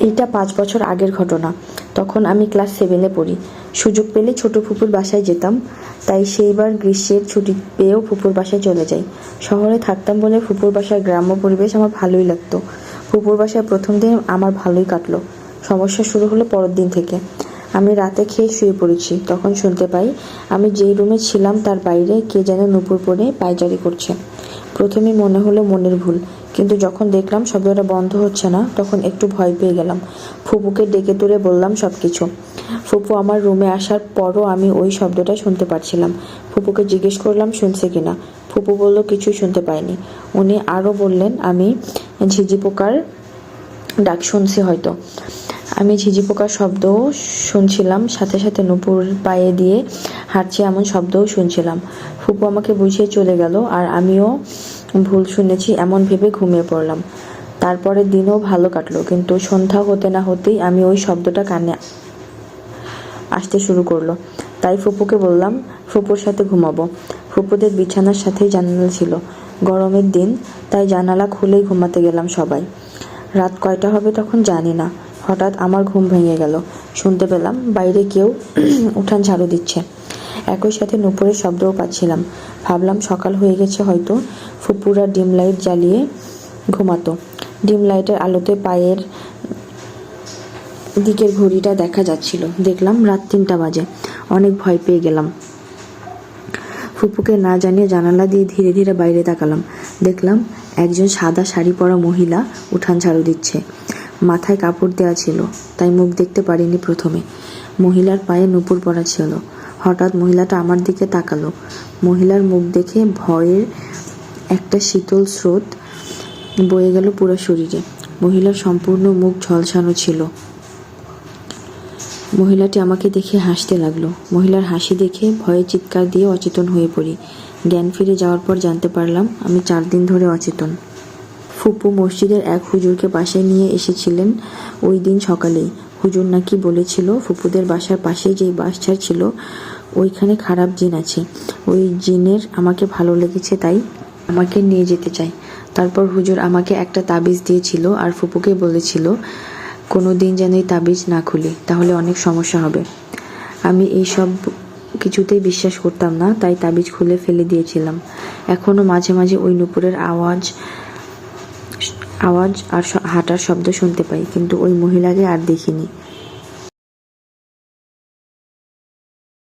এইটা পাঁচ বছর আগের ঘটনা। তখন আমি ক্লাস সেভেনে পড়ি। সুযোগ পেলে ছোট ফুপুর বাসায় যেতাম। তাই সেইবার গ্রীষ্মের ছুটি পেয়েও ফুপুর বাসায় চলে যাই। শহরে থাকতাম বলে ফুপুর বাসার গ্রাম্য পরিবেশ আমার ভালোই লাগতো। ফুপুর বাসায় প্রথম দিন আমার ভালোই কাটলো। সমস্যা শুরু হলো পরের দিন থেকে। আমি রাতে খেয়ে শুয়ে পড়েছি। তখন শুনতে পাই, আমি যেই রুমে ছিলাম তার বাইরে কে যেন নুপুর পরে পায়চারি করছে। প্রথমে মনে হলো মনের ভুল, কিন্তু যখন দেখলাম শব্দটা বন্ধ হচ্ছে না, তখন একটু ভয় পেয়ে গেলাম। ফুপুকে ডেকে তুলে বললাম সব কিছু ফুপু আমার রুমে আসার পরও আমি ওই শব্দটা শুনতে পারছিলাম। ফুপুকে জিজ্ঞেস করলাম, শুনছে কিনা? ফুপু বলল, কিছুই শুনতে পায়নি উনি আরও বললেন, আমি ঝিঝি পোকার ডাক শুনছি হয়তো। আমি ঝিঝি পোকার শব্দও শুনছিলাম, সাথে সাথে নুপুর পায়ে দিয়ে হাঁটছে এমন শব্দও শুনছিলাম। ফুপু আমাকে বুঝিয়ে চলে গেল আর আমিও ভুল শুনেছি, এমন ভেবে ঘুমিয়ে পড়লাম। তারপরের দিনও ভালো কাটলো, কিন্তু সন্ধ্যা হতে না হতেই আমি ওই শব্দটা কানে আসতে শুরু করল। তাই ফুপুকে বললাম, ফুপুর সাথে ঘুমাবো। ফুপুদের বিছানার সাথেই জানালা ছিল। গরমের দিন, তাই জানালা খুলেই ঘুমাতে গেলাম সবাই। রাত কয়টা হবে তখন জানি না। হঠাৎ আমার ঘুম ভেঙে গেল। শুনতে পেলাম বাইরে কেউ উঠান ঝাড়ু দিচ্ছে। একই সাথে নুপুরের শব্দও পাচ্ছিলাম। ভাবলাম সকাল হয়ে গেছে হয়তো। ফুপুরা ডিম লাইট জ্বালিয়ে ঘুমাতো। ডিম লাইটের আলোতে পায়ের দিকের ঘড়িটা দেখা যাচ্ছিল। দেখলাম রাত তিনটা বাজে। অনেক ভয় পেয়ে গেলাম। ফুপুকে না জানিয়ে জানালা দিয়ে ধীরে ধীরে বাইরে তাকালাম। দেখলাম একজন সাদা শাড়ি পরা মহিলা উঠান ঝাড়ু দিচ্ছে। মাথায় কাপড় দেওয়া ছিল, তাই মুখ দেখতে পারিনি প্রথমে। মহিলার পায়ে নুপুর পরা ছিল। হঠাৎ মহিলাটা আমার দিকে তাকালো। মহিলার মুখ দেখে ভয়ের একটা শীতল স্রোত বয়ে গেল পুরো শরীরে। মহিলার সম্পূর্ণ মুখ ঝলসানো ছিল। মহিলাটি আমাকে দেখে হাসতে লাগল। মহিলার হাসি দেখে ভয়ে চিৎকার দিয়ে অচেতন হয়ে পড়ি। জ্ঞান ফিরে যাওয়ার পর জানতে পারলাম, আমি চার দিন ধরে অচেতন। ফুপু মসজিদের এক হুজুরকে পাশে নিয়ে এসেছিলেন ওই দিন সকালেই। হুজুর নাকি বলেছিল, ফুপুদের বাসার পাশে যেই বাসছাড় ছিল ওইখানে খারাপ জিন আছে। ওই জিনের আমাকে ভালো লেগেছে, তাই আমাকে নিয়ে যেতে চাই তারপর হুজুর আমাকে একটা তাবিজ দিয়েছিল আর ফুপুকে বলেছিল কোনো দিন যেন এই তাবিজ না খুলি, তাহলে অনেক সমস্যা হবে। আমি এই সব কিছুতেই বিশ্বাস করতাম না, তাই তাবিজ খুলে ফেলে দিয়েছিলাম। এখনও মাঝে মাঝে ওই নুপুরের আওয়াজ আওয়াজ আর হাঁটার শব্দ শুনতে পাই কিন্তু ওই মহিলাকে আর দেখিনি।